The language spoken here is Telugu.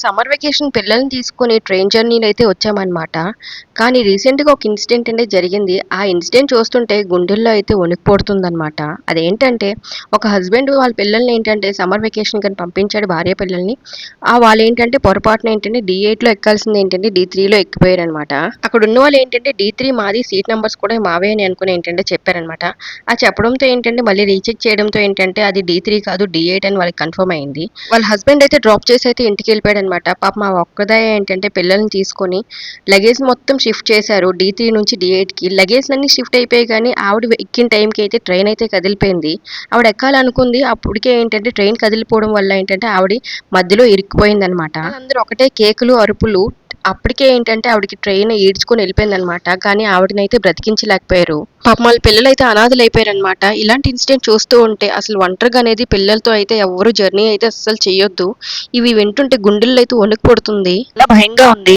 సమ్మర్ వెకేషన్ పిల్లల్ని తీసుకొని ట్రైన్ జర్నీలో అయితే వచ్చామన్నమాట. కానీ రీసెంట్గా ఒక ఇన్సిడెంట్ అంటే జరిగింది. ఆ ఇన్సిడెంట్ చూస్తుంటే గుండెల్లో అయితే వణికిపోతుందన్నమాట అదేంటంటే ఒక హస్బెండ్ వాళ్ళ పిల్లల్ని ఏంటంటే సమ్మర్ వెకేషన్ కానీ పంపించాడు భార్య పిల్లల్ని. ఆ వాళ్ళు ఏంటంటే పొరపాటున ఏంటంటే డి ఎయిట్లో ఎక్కాల్సింది ఏంటంటే డి త్రీలో ఎక్కిపోయారు అనమాట అక్కడ ఉన్న వాళ్ళు ఏంటంటే డి త్రీ మాది సీట్ నెంబర్స్ కూడా మావే అని అనుకుని ఏంటంటే చెప్పారనమాట ఆ చెప్పడంతో ఏంటంటే మళ్ళీ రీచెక్ చేయడంతో ఏంటంటే అది డి త్రీ కాదు డి ఎయిట్ అని వాళ్ళకి కన్ఫర్మ్ అయింది. వాళ్ళ హస్బెండ్ అయితే డ్రాప్ చేసి అయితే ఇంటికి వెళ్ళిపోయాడు అనమాట పాప మా ఒక్కదే ఏంటంటే పిల్లల్ని తీసుకొని లగేజ్ మొత్తం షిఫ్ట్ చేశారు. డీ త్రీ నుంచి డీ ఎయిట్కి లగేజ్ అన్ని షిఫ్ట్ అయిపోయి కానీ ఆవిడ ఎక్కిన టైంకి అయితే ట్రైన్ అయితే కదిలిపోయింది. ఆవిడ ఎక్కాలనుకుంది. అప్పటికే ఏంటంటే ట్రైన్ కదిలిపోవడం వల్ల ఏంటంటే ఆవిడ మధ్యలో ఇరుక్కుపోయింది అనమాట అందరూ ఒకటే కేకులు అరుపులు అప్పటికే ఏంటంటే ఆవిడకి ట్రైన్ ఈడ్చుకొని వెళ్ళిపోయింది అనమాట కానీ ఆవిడనైతే బ్రతికించలేకపోయారు. పాపం వాళ్ళ పిల్లలు అయితే అనాథలు అయిపోయారు అనమాట ఇలాంటి ఇన్సిడెంట్ చూస్తూ ఉంటే అసలు ఒంటరిగా అనేది పిల్లలతో అయితే ఎవరు జర్నీ అయితే అస్సలు చేయొద్దు. ఇవి వింటుంటే గుండెల్లో అయితే వణుకు పడుతుంది. భయంగా ఉంది.